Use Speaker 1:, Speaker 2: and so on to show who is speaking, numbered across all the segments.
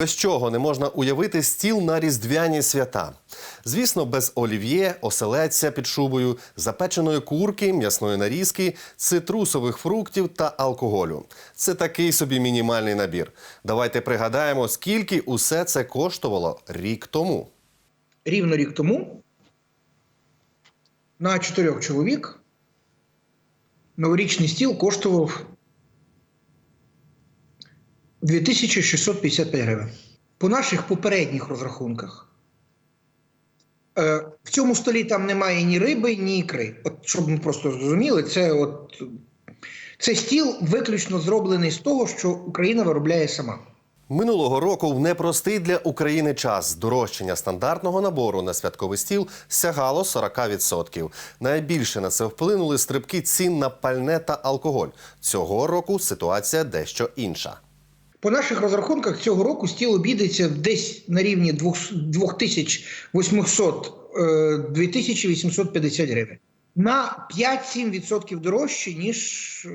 Speaker 1: Без чого не можна уявити стіл на різдвяні свята. Звісно, без олів'є, оселедця під шубою, запеченої курки, м'ясної нарізки, цитрусових фруктів та алкоголю. Це такий собі мінімальний набір. Давайте пригадаємо, скільки усе це коштувало рік тому.
Speaker 2: рівно рік тому на чотирьох чоловік новорічний стіл коштував 2655 гривень. По наших попередніх розрахунках е, в цьому столі там немає ні риби, ні ікри. От, щоб ми просто зрозуміли, це, от, це стіл виключно зроблений з того, що Україна виробляє сама.
Speaker 1: Минулого року в непростий для України час здорожчання стандартного набору на святковий стіл сягало 40%. Найбільше на це вплинули стрибки цін на пальне та алкоголь. Цього року ситуація дещо інша.
Speaker 2: По наших розрахунках цього року стіл обійдеться десь на рівні 2800-2850 гривень. На 5-7% дорожче, ніж е,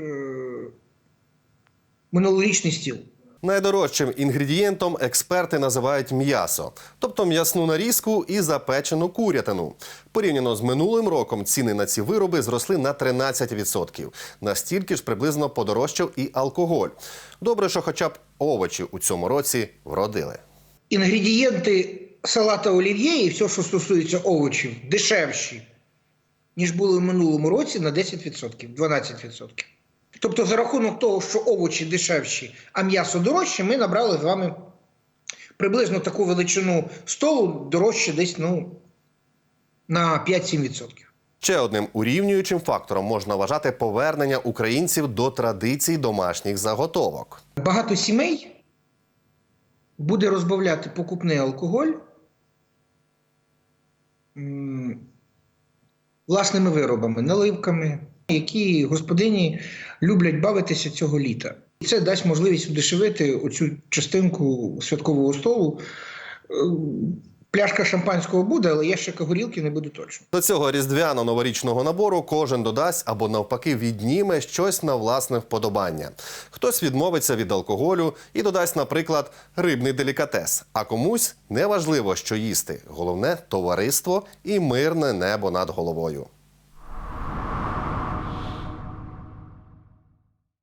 Speaker 2: минулорічний стіл.
Speaker 1: Найдорожчим інгредієнтом експерти називають м'ясо, тобто м'ясну нарізку і запечену курятину. Порівняно з минулим роком ціни на ці вироби зросли на 13%. Настільки ж приблизно подорожчав і алкоголь. Добре, що хоча б овочі у цьому році вродили.
Speaker 2: Інгредієнти салата олів'є і все, що стосується овочів, дешевші, ніж були в минулому році на 10%, 12%. Тобто, за рахунок того, що овочі дешевші, а м'ясо дорожче, ми набрали з вами приблизно таку величину столу дорожче десь ну, на 5-7%.
Speaker 1: Ще одним урівнюючим фактором можна вважати повернення українців до традицій домашніх заготовок.
Speaker 2: Багато сімей буде розбавляти покупний алкоголь власними виробами, наливками, які господині люблять бавитися цього літа. І це дасть можливість удешевити оцю частинку святкового столу. Е, Пляшка шампанського буде, але ящика горілки не буде точно.
Speaker 1: До цього різдвяно-новорічного набору кожен додасть або навпаки відніме щось на власне вподобання. Хтось відмовиться від алкоголю і додасть, наприклад, рибний делікатес. А комусь не важливо, що їсти. Головне товариство і мирне небо над головою.